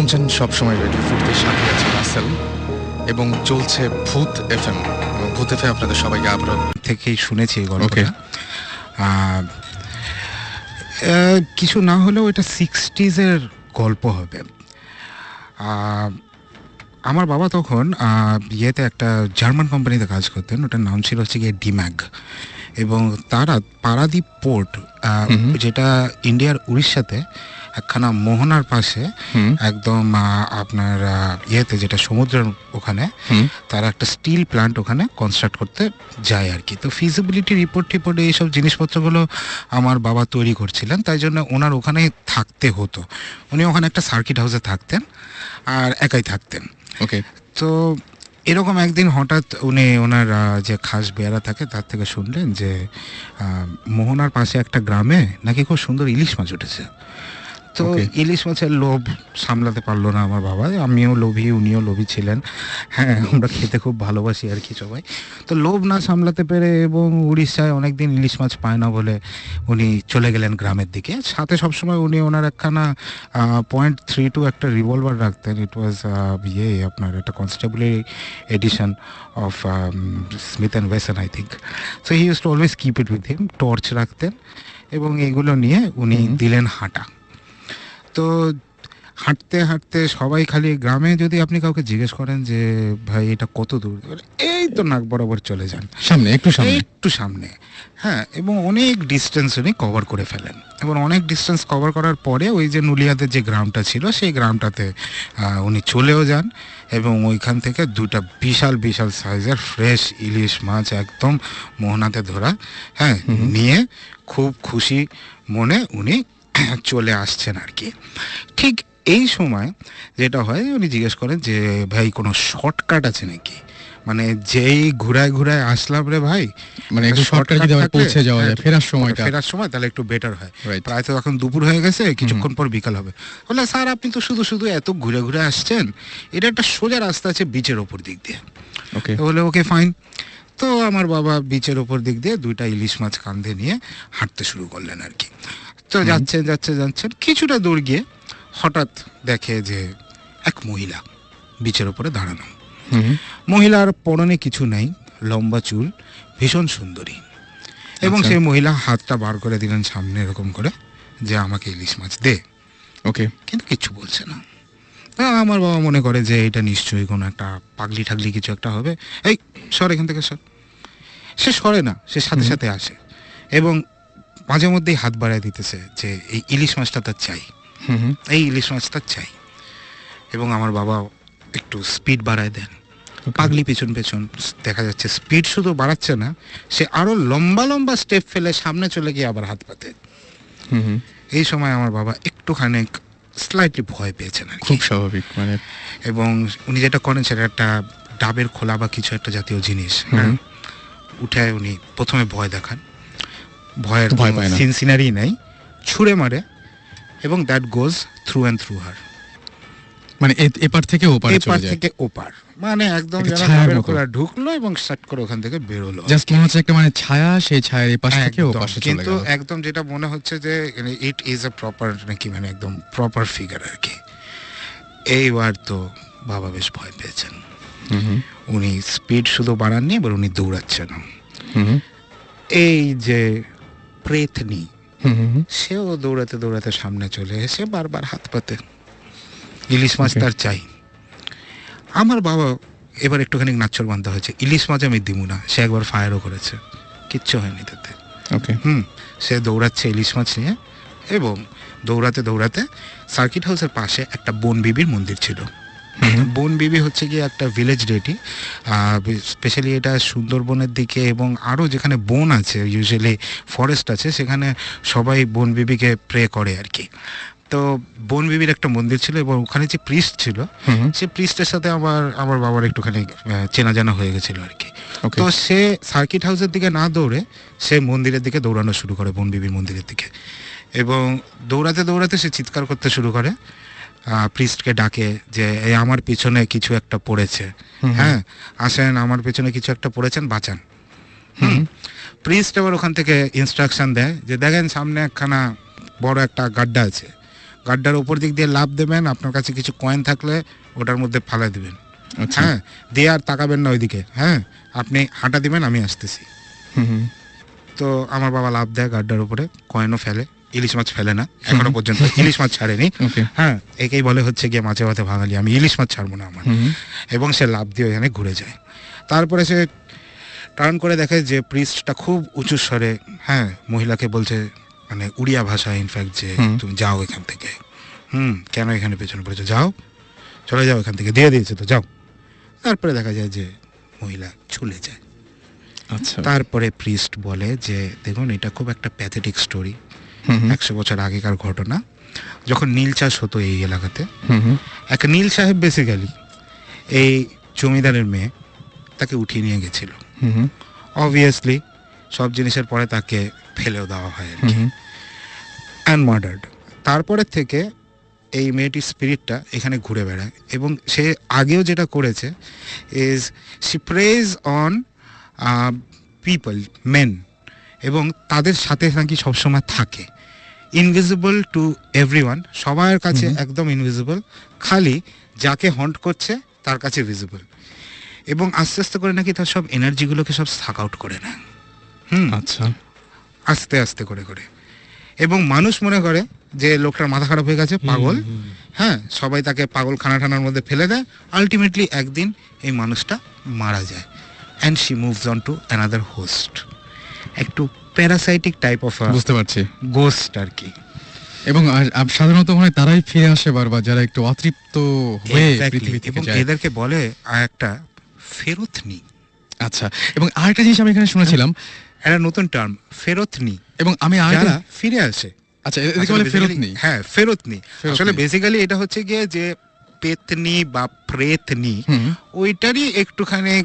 শুনছেন সবসময় রেডিও ফুটতে সাথে আছে রাসেল এবং চলছে ভূত এফএম। এবং ভূত এফএম আপনাদের সবাইকে আবারও থেকেই শুনেছি এই. গল্পটা। কিছু না হলেও এটা সিক্সটিজের গল্প হবে। আমার বাবা তখন ইয়েতে একটা জার্মান কোম্পানিতে কাজ করতেন ওটার নাম ছিল হচ্ছে গিয়ে ডিম্যাগ। এবং তারা পারাদ্বীপ পোর্ট যেটা ইন্ডিয়ার উড়িষ্যাতে একখানা মোহনার পাশে একদম আপনার ইয়েতে যেটা সমুদ্রের ওখানে তারা একটা স্টিল প্ল্যান্ট ওখানে কনস্ট্রাক্ট করতে যায় আর কি। তো ফিজিবিলিটি রিপোর্ট টিপোর্ট এইসব জিনিসপত্রগুলো আমার বাবা তৈরি করছিলেন তাই জন্য ওনার ওখানে থাকতে হতো। উনি ওখানে একটা সার্কিট হাউসে থাকতেন আর একাই থাকতেন। ওকে। তো এরকম একদিন হঠাৎ উনি ওনার যে খাস বেয়ারা থাকে তার থেকে শুনলেন যে মোহনার পাশে একটা গ্রামে নাকি খুব সুন্দর ইলিশ মাছ উঠেছে। তো ইলিশ মাছের লোভ সামলাতে পারল না আমার বাবা। আমিও লোভী উনিও লোভী ছিলেন। হ্যাঁ আমরা খেতে খুব ভালোবাসি আর কি সবাই। তো লোভ না সামলাতে পেরে এবং উড়িষ্যায় অনেকদিন ইলিশ মাছ পায় না বলে উনি চলে গেলেন গ্রামের দিকে। সাথে সবসময় উনি ওনার একখানা পয়েন্ট থ্রি টু একটা রিভলভার রাখতেন। ইট ওয়াজ ইয়ে আপনার একটা constabulary edition of Smith and Wesson I think so he use to always keep it with him torch রাখতেন এবং এগুলো নিয়ে উনি দিলেন হাঁটা। তো হাঁটতে হাঁটতে সবাই খালি গ্রামে যদি আপনি কাউকে জিজ্ঞেস করেন যে ভাই এটা কত দূর? এই তো নাক বরাবর চলে যান। সামনে একটু সামনে। একটু সামনে। হ্যাঁ এবং অনেক ডিস্টেন্স উনি কভার করে ফেলেন। এবং অনেক ডিস্টেন্স কভার করার পরে ওই যে নুলিয়াদের যে গ্রামটা ছিল সেই গ্রামটাতে উনি চলেও যান এবং ওইখান থেকে দুটা বিশাল বিশাল সাইজের ফ্রেশ ইলিশ মাছ একদম মোহনাতে ধরা হ্যাঁ নিয়ে খুব খুশি মনে উনি চলে আসছেন আর কি। ঠিক এই সময় যেটা হয় উনি জিজ্ঞেস করেন যে ভাই কোনো শর্টকাট আছে নাকি? মানে যেই ঘুরায় ঘুরায় আসলাম রে ভাই মানে একটু শর্টকাট যদি পৌঁছে যাওয়া যায় হ্যাঁ, ফেরার সময়টা। ফেরার সময় তাহলে একটু বেটার হয়। প্রায় তো এখন দুপুর হয়ে গেছে কিছুক্ষণ পর বিকাল হবে। বলে স্যার আপনি তো শুধু শুধু এত ঘুরে ঘুরে আসছেন এটা একটা সোজা রাস্তা আছে বিচের ওপর দিক দিয়ে। ওকে বলে ওকে ফাইন তো আমার বাবা বিচের ওপর দিক দিয়ে দুইটা ইলিশ মাছ কাঁধে নিয়ে হাঁটতে শুরু করলেন আর কি। তো। যাচ্ছেন যাচ্ছে যাচ্ছেন কিছুটা দূর গিয়ে হঠাৎ দেখে যে এক মহিলা বিচের ওপরে দাঁড়ানো। মহিলার পরনে কিছু নেই লম্বা চুল ভীষণ সুন্দরী। এবং আচ্ছা। সেই মহিলা হাতটা বার করে দিলেন সামনে এরকম করে যে আমাকে ইলিশ মাছ দে। ওকে। কিন্তু কিচ্ছু বলছে না। আমার বাবা মনে করে যে এটা নিশ্চয়ই কোনো একটা পাগলি ঠাগলি কিছু একটা হবে। এই সর এখান থেকে সর। সে সরে না সে সাথে সাথে আসে। এবং মাঝে মধ্যেই হাত বাড়ায় দিতেছে যে এই ইলিশ মাছটা তার চাই। হুম হুম। এই ইলিশ মাছটা চাই। এবং আমার বাবা একটু স্পিড বাড়ায় দেন. পাগলি পেছন পেছন দেখা যাচ্ছে স্পিড শুধু বাড়াচ্ছে না সে আরও লম্বা লম্বা স্টেপ ফেলে সামনে চলে গিয়ে আবার হাত পাতে হুম হুম। এই সময় আমার বাবা একটুখানি স্লাইটলি ভয় পেয়েছেন আর খুব স্বাভাবিক মানে এবং উনি যেটা করেন সেটা একটা ডাবের খোলা বা কিছু একটা জাতীয় জিনিস হ্যাঁ। উঠে উনি প্রথমে ভয় দেখান। ভয়ের ভয় পায় না। সিন সিনারি নেই। ছুঁড়ে মারে এবং that goes through and through her মানে এপার থেকে ওপারে চলে যায়। থেকে ওপার। মানে একদম ঢুকলো এবং সাট করে ওখান থেকে বেরোলো। জাস্ট মনে হচ্ছে একটা মানে ছায়া সেই ছায়ার এপাশ থেকে। ওপাশে চলে কিন্তু একদম যেটা মনে হচ্ছে যে ইট ইজ এ প্রপার নাকি মানে একদম প্রপার ফিগার আর কি। এইবার তো বাবা বেশ ভয় পেয়েছেন। উনি স্পিড শুধু বাড়াননি এবার উনি দৌড়াচ্ছেন এই যে প্রেতনি। সেও দৌড়াতে দৌড়াতে সামনে চলে এসে বারবার হাত পাতে। ইলিশ মাছ. তার চাই। আমার বাবা এবার একটুখানি নাচ্ছর বান্ধা হয়েছে। ইলিশ মাছ আমি দিব না। সে একবার ফায়ারও করেছে। কিচ্ছু হয়নি তাতে। ওকে হুম সে দৌড়াচ্ছে ইলিশ মাছ নিয়ে। এবং দৌড়াতে দৌড়াতে সার্কিট হাউসের পাশে একটা বন বিবির মন্দির ছিল। বন বিবি হচ্ছে গিয়ে একটা ভিলেজ ডেটি স্পেশালি এটা সুন্দরবনের দিকে এবং আরও যেখানে বন আছে ইউজুয়ালি ফরেস্ট আছে সেখানে সবাই বন বিবিকে প্রে করে আর কি তো বন বিবির একটা মন্দির ছিল এবং ওখানে যে প্রিস্ট ছিল। সে প্রিস্টের সাথে আমার আমার বাবার একটুখানি চেনা জানা হয়ে গেছিল আর কি তো সে সার্কিট হাউসের দিকে না দৌড়ে সে মন্দিরের দিকে দৌড়ানো শুরু করে বন বিবির মন্দিরের দিকে। এবং দৌড়াতে দৌড়াতে সে চিৎকার করতে শুরু করে। প্রিস্টকে ডাকে যে এই আমার পিছনে কিছু একটা পড়েছে। হ্যাঁ আসেন আমার পিছনে কিছু একটা পড়েছেন বাঁচান। হুম? প্রিস্ট এবার ওখান থেকে ইনস্ট্রাকশন দেয় যে দেখেন সামনে একখানা বড় একটা গাড্ডা আছে। গাড্ডার উপর দিক দিয়ে লাভ দেবেন আপনার কাছে কিছু কয়েন থাকলে ওটার মধ্যে ফালা দিবেন। আচ্ছা। হ্যাঁ দিয়ে আর তাকাবেন না ওইদিকে। হ্যাঁ আপনি হাঁটা দিবেন আমি আসতেছি। তো আমার বাবা লাভ দেয় গাড্ডার উপরে কয়েনও ফেলে। ইলিশ মাছ ফেলে না এখনও পর্যন্ত ইলিশ মাছ ছাড়েনি। হ্যাঁ একেই বলে হচ্ছে গিয়ে মাছে ভাতে ভাঙালি আমি ইলিশ মাছ ছাড়বো না আমার। এবং সে লাভ দিয়ে ওখানে ঘুরে যায়। তারপরে সে টার্ন করে দেখে যে প্রিস্টটা খুব উঁচু স্বরে হ্যাঁ মহিলাকে বলছে মানে উড়িয়া ভাষা ইনফ্যাক্ট যে তুমি যাও এখান থেকে। হুম কেন এখানে পেছনে পড়েছো? যাও চলে যাও এখান থেকে দিয়ে দিয়েছে তো যাও। তারপরে দেখা যায় যে মহিলা চলে যায়। আচ্ছা। তারপরে প্রিস্ট বলে যে দেখুন এটা খুব একটা প্যাথেটিক স্টোরি। একশো বছর আগেকার ঘটনা যখন নীল চাষ হতো এই এলাকাতে। এক নীল সাহেব বেসিক্যালি এই জমিদারের মেয়ে তাকে উঠিয়ে নিয়ে গেছিল। অবভিয়াসলি সব জিনিসের পরে তাকে ফেলেও দেওয়া হয় হুম হুম। অ্যান্ড মার্ডার্ড তারপরে থেকে এই মেয়েটির স্পিরিটটা এখানে ঘুরে বেড়ায় এবং সে আগেও যেটা করেছে is she preys on people men এবং তাদের সাথে নাকি সবসময় থাকে। ইনভিজিবল টু এভরিওয়ান সবার কাছে একদম ইনভিজিবল খালি যাকে হন্ট করছে তার কাছে ভিজিবল এবং আস্তে আস্তে করে নাকি তার সব এনার্জিগুলোকে সব সাক আউট করে নেয়। হুম। আচ্ছা। আস্তে আস্তে করে করে। এবং মানুষ মনে করে যে লোকটার মাথা খারাপ হয়ে গেছে পাগল। হ্যাঁ সবাই তাকে পাগল খানা ঠানার মধ্যে ফেলে দেয়। আলটিমেটলি একদিন এই মানুষটা মারা যায়। And she moves on to another host একটু প্যারাসাইটিক টাইপ অফ বুঝতে পারছি। গোস্ট আর কি। এবং সাধারণত মনে হয় তারাই ফিরে আসে বারবার যারা একটু অতৃপ্ত হয়ে Exactly. পৃথিবী থেকে যায়। এদেরকে বলে একটা ফেরতনি আচ্ছা এবং আরেকটা জিনিস আমি এখানে শুনেছিলাম। একটা নতুন টার্ম ফেরত ফেরতনি এবং আমি আরেকটা যারা ফিরে আসে। আচ্ছা এদিকে বলে ফেরত হ্যাঁ ফেরতনি। আসলে বেসিক্যালি এটা হচ্ছে গিয়ে যে পেতনি বা প্রেতনি ওইটারই একটুখানি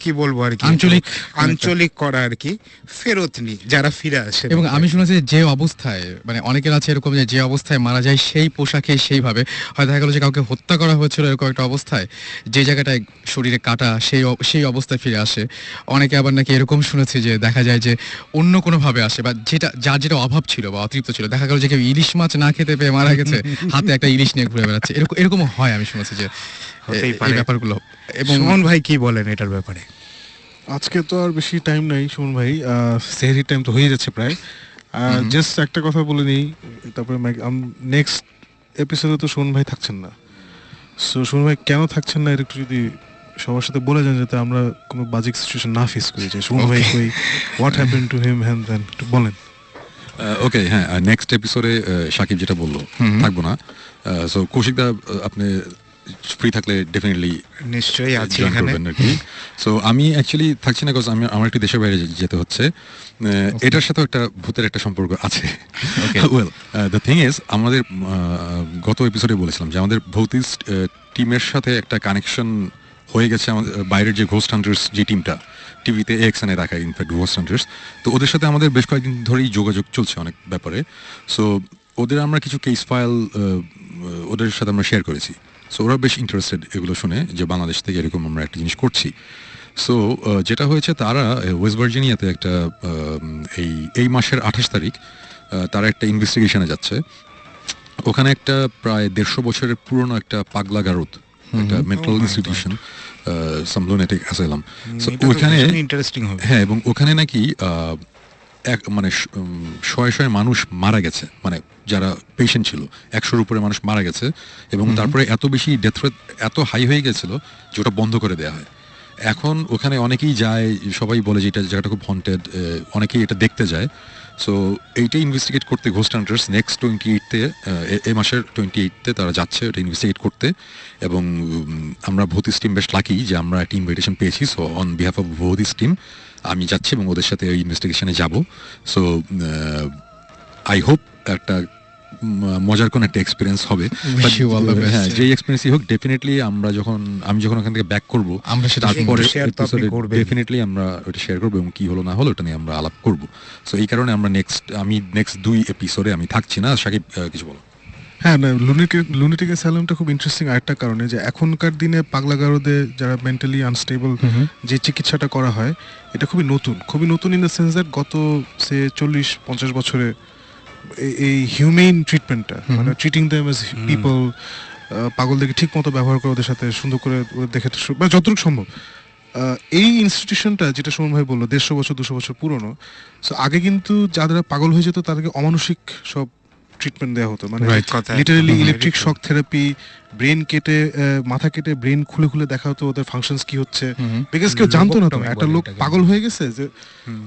কি বলব আর কি? আঞ্চলিক আঞ্চলিক করা আর কি ফেরতনি যারা ফিরে আসে এবং আমি শুনেছি যে অবস্থায় মানে অনেকের আছে এরকম যে যে অবস্থায় মারা যায় সেই পোশাকে সেইভাবে হয়তো দেখা গেল যে কাউকে হত্যা করা হয়েছিল এরকম একটা অবস্থায় যে জায়গাটায় শরীরে কাটা সেই সেই অবস্থায় ফিরে আসে। অনেকে আবার নাকি এরকম শুনেছি যে দেখা যায় যে অন্য কোনো ভাবে আসে বা যেটা যার যেটা অভাব ছিল বা অতৃপ্ত ছিল। দেখা গেল যে কেউ ইলিশ মাছ না খেতে পেয়ে মারা গেছে হাতে একটা ইলিশ নিয়ে ঘুরে বেড়াচ্ছে। এরকম এরকম হয় আমি শুনেছি যে। এই ব্যাপারগুলো। এবং সুমন ভাই কি বলেন এটার ব্যাপারে? আজকে তো আর বেশি টাইম নাই সুমন ভাই। সেহরি টাইম তো হয়ে যাচ্ছে প্রায়। জাস্ট একটা কথা বলে নিই তারপরে নেক্সট এপিসোডে তো সুমন ভাই থাকছেন না। সো সুমন ভাই কেন থাকছেন না এটা একটু যদি সবার সাথে বলে যান যাতে আমরা কোনো বাজিক সিচুয়েশন না ফেস করি যে সুমন ভাই. কই হোয়াট হ্যাপেন টু হিম হ্যান দেন একটু বলেন। ওকে হ্যাঁ নেক্সট এপিসোডে সাকিব যেটা বলল থাকব না। সো কৌশিকদা আপনি ফ্রি থাকলে ডেফিনেটলি নিশ্চয়ই আছে জয়েন এখানে। সো আমি অ্যাকচুয়ালি থাকছি না বিকজ আমি আমার একটু দেশের বাইরে যেতে হচ্ছে। এটার সাথেও একটা ভূতের একটা সম্পর্ক আছে। ওয়েল দ্য থিং ইজ আমাদের গত এপিসোডে বলেছিলাম যে আমাদের ভৌতিস্ট টিমের সাথে একটা কানেকশন হয়ে গেছে আমাদের বাইরের যে ঘোস্ট হান্টার্স যে টিমটা টিভিতে এক্সএনে দেখায় ইনফ্যাক্ট ঘোস্ট হান্টার্স তো ওদের সাথে আমাদের বেশ কয়েকদিন ধরেই যোগাযোগ চলছে অনেক ব্যাপারে। সো ওদের আমরা কিছু কেস ফাইল ওদের সাথে আমরা শেয়ার করেছি। সো ওরা বেশ ইন্টারেস্টেড এগুলো শুনে যে বাংলাদেশ থেকে এরকম আমরা একটা জিনিস করছি। সো যেটা হয়েছে তারা ওয়েস্ট ভার্জিনিয়াতে একটা এই এই মাসের আঠাশ তারিখ তারা একটা ইনভেস্টিগেশনে যাচ্ছে। ওখানে একটা প্রায় দেড়শো বছরের পুরনো একটা পাগলা গারদ একটা mental institution some lunatic asylum so ওইখানে ইন্টারেস্টিং হ্যাঁ এবং ওখানে নাকি এক মানে শয়ে শয়ে মানুষ মারা গেছে মানে যারা পেশেন্ট ছিল একশোর উপরে মানুষ মারা গেছে এবং তারপরে এত বেশি ডেথ রেট এত হাই হয়ে গেছিল যে ওটা বন্ধ করে দেওয়া হয়। এখন ওখানে অনেকেই যায় সবাই বলে যে এটা জায়গাটা খুব হন্টেড অনেকেই এটা দেখতে যায়। সো এইটাই ইনভেস্টিগেট করতে ঘোস্ট হান্টার্স নেক্সট টোয়েন্টি এইটতে এ মাসের টোয়েন্টি এইটতে তারা যাচ্ছে ওটা ইনভেস্টিগেট করতে। এবং আমরা ভৌতিস টিম বেশ লাকি যে আমরা একটা ইনভিটেশন পেয়েছি। সো অন বিহাফ অফ ভৌতিস টিম আমি যাচ্ছি এবং ওদের সাথে ওই ইনভেস্টিগেশনে যাব। সো আই হোপ একটা মজার কোন একটা এক্সপিরিয়েন্স হবে. হ্যাঁ যেই এক্সপিরিয়েন্সই হোক ডেফিনেটলি আমরা যখন আমি যখন ওখান থেকে ব্যাক করব আমরা সেটা তারপরে। ডেফিনেটলি আমরা ওটা শেয়ার করব এবং কি হলো না হলো ওটা নিয়ে আমরা আলাপ করব। সো এই কারণে আমরা নেক্সট আমি নেক্সট দুই এপিসোডে আমি থাকছি না। সাকিব কিছু বলো। হ্যাঁ না লুনিটিক লুনিটিক অ্যাসাইলামটা খুব ইন্টারেস্টিং আরেকটা কারণে যে এখনকার দিনে পাগলাগারোদের যারা মেন্টালি আনস্টেবল যে চিকিৎসাটা করা হয় এটা খুবই নতুন। খুবই নতুন ইন দ্য সেন্স দ্যাট গত সে চল্লিশ পঞ্চাশ বছরে এই- হিউমেন ট্রিটমেন্টটা মানে ট্রিটিং দেম এজ পিপল পাগলদেরকে ঠিক মতো ব্যবহার করে ওদের সাথে সুন্দর করে দেখে মানে যতটুকু সম্ভব। এই ইনস্টিটিউশনটা যেটা সুমন ভাই বলল দেড়শো বছর দুশো বছর পুরনো সো আগে কিন্তু যারা পাগল হয়ে যেত তাদেরকে অমানসিক সব ট্রিটমেন্ট দেওয়া হতো। মানে literally electric shock therapy brain কেটে মাথা কেটে ব্রেন খুলে খুলে দেখা হতো ওদের ফাংশনস কি হচ্ছে। বিকজ কেউ জানতো না তো একটা লোক পাগল হয়ে গেছে যে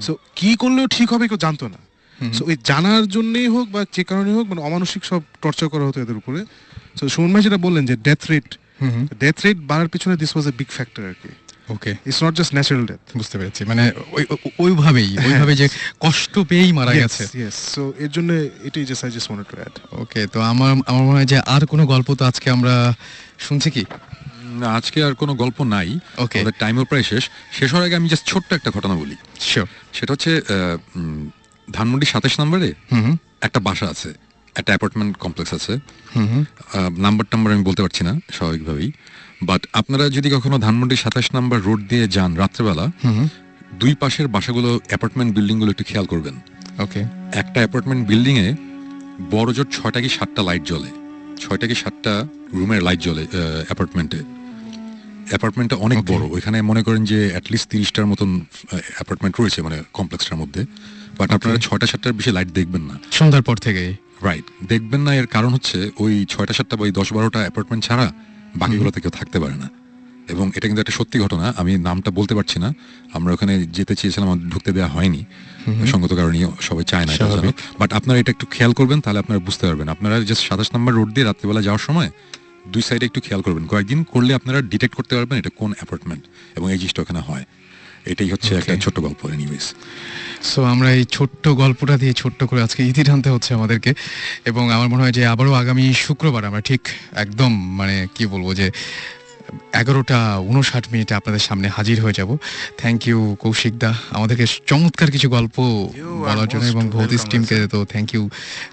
সো কি করলেও ঠিক হবে কেউ জানতো না। সো ওই জানার জন্যই হোক বা যে কারণে হোক মানে অমানসিক সব টর্চার করা হতো এদের উপরে। সো সুমন ভাই যেটা বললেন যে death rate hmm death rate বাড়ার পিছনে this was a big factor আর কি। Okay it's not just natural death বুঝতে পেরেছি। মানে ওই ওই- ওইভাবেই ওইভাবে যে কষ্ট পেয়েই মারা গেছে। ইয়েস সো এর জন্য এটাই just I just wanted to add okay তো আমার আমার মনে হয় যে আর কোনো গল্প তো আজকে আমরা শুনছি কি? আজকে আর কোনো গল্প নাই। Okay. আমাদের টাইমও প্রায় শেষ। শেষ হওয়ার আগে আমি জাস্ট ছোট্ট একটা ঘটনা বলি। শিওর সেটা হচ্ছে ধানমন্ডি সাতাশ নম্বরে একটা বাসা আছে একটা অ্যাপার্টমেন্ট কমপ্লেক্স আছে। হুম হুম। নাম্বার টাম্বার আমি বলতে পারছি না স্বাভাবিকভাবেই। বাট আপনারা যদি কখনো ধানমন্ডি সাতাশ নাম্বার রোড দিয়ে যান রাত্রেবেলা দুই পাশের বাসাগুলো অ্যাপার্টমেন্ট বিল্ডিংগুলো একটু খেয়াল করবেন। ওকে। একটা অ্যাপার্টমেন্ট বিল্ডিংয়ে এ বড় জোর ছয়টা কি সাতটা লাইট জ্বলে। ছয়টা কি সাতটা রুমের লাইট জ্বলে অ্যাপার্টমেন্টে। অ্যাপার্টমেন্টটা অনেক বড় ওইখানে মনে করেন যে অ্যাটলিস্ট তিরিশটার মতন অ্যাপার্টমেন্ট রয়েছে মানে কমপ্লেক্সটার মধ্যে। বাট আপনারা ছয়টা সাতটার বেশি লাইট দেখবেন না। সন্ধ্যার পর থেকেই রাইট দেখবেন না এর কারণ হচ্ছে ওই ছয়টা সাতটা বা ওই দশ বারোটা অ্যাপার্টমেন্ট ছাড়া বাকিগুলোতে কেউ থাকতে পারে না। এবং এটা কিন্তু একটা সত্যি ঘটনা আমি নামটা বলতে পারছি না। আমরা ওখানে যেতে চেয়েছিলাম ঢুকতে দেওয়া হয়নি। সঙ্গত কারণে সবাই চায় না বাট আপনারা এটা একটু খেয়াল করবেন তাহলে আপনারা বুঝতে পারবেন। আপনারা জাস্ট সাতাশ নাম্বার রোড দিয়ে রাত্রিবেলা যাওয়ার সময় দুই সাইডে একটু খেয়াল করবেন। কয়েকদিন করলে আপনারা ডিটেক্ট করতে পারবেন এটা কোন অ্যাপার্টমেন্ট এবং এই জিনিসটা ওখানে হয়। এটাই হচ্ছে একটা. ছোট্ট গল্প এনিওয়েজ সো আমরা এই ছোট্ট গল্পটা দিয়ে ছোট্ট করে আজকে ইতি টানতে হচ্ছে আমাদেরকে এবং আমার মনে হয় যে আবারও আগামী শুক্রবার আমরা ঠিক একদম মানে কি বলব যে এগারোটা উনষাট মিনিটে আপনাদের সামনে হাজির হয়ে যাব। থ্যাংক ইউ কৌশিক দা। আমাদেরকে চমৎকার কিছু গল্প বলার জন্য এবং welcome, টিমকে তো থ্যাংক ইউ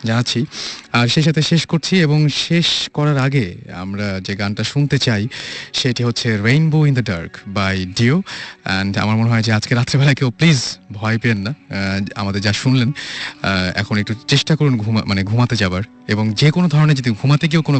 জানাচ্ছি। আর সেই সাথে শেষ করছি এবং শেষ করার আগে আমরা যে গানটা শুনতে চাই সেটি হচ্ছে rainbow in the dark by Dio and আমার মনে হয় যে আজকে রাত্রেবেলায় কেউ প্লিজ ভয় পেন না। আমাদের যা শুনলেন এখন একটু চেষ্টা করুন ঘুমা মানে ঘুমাতে যাবার। এবং যে কোনো ধরনের যদি ঘুমাতে গিয়েও কোনো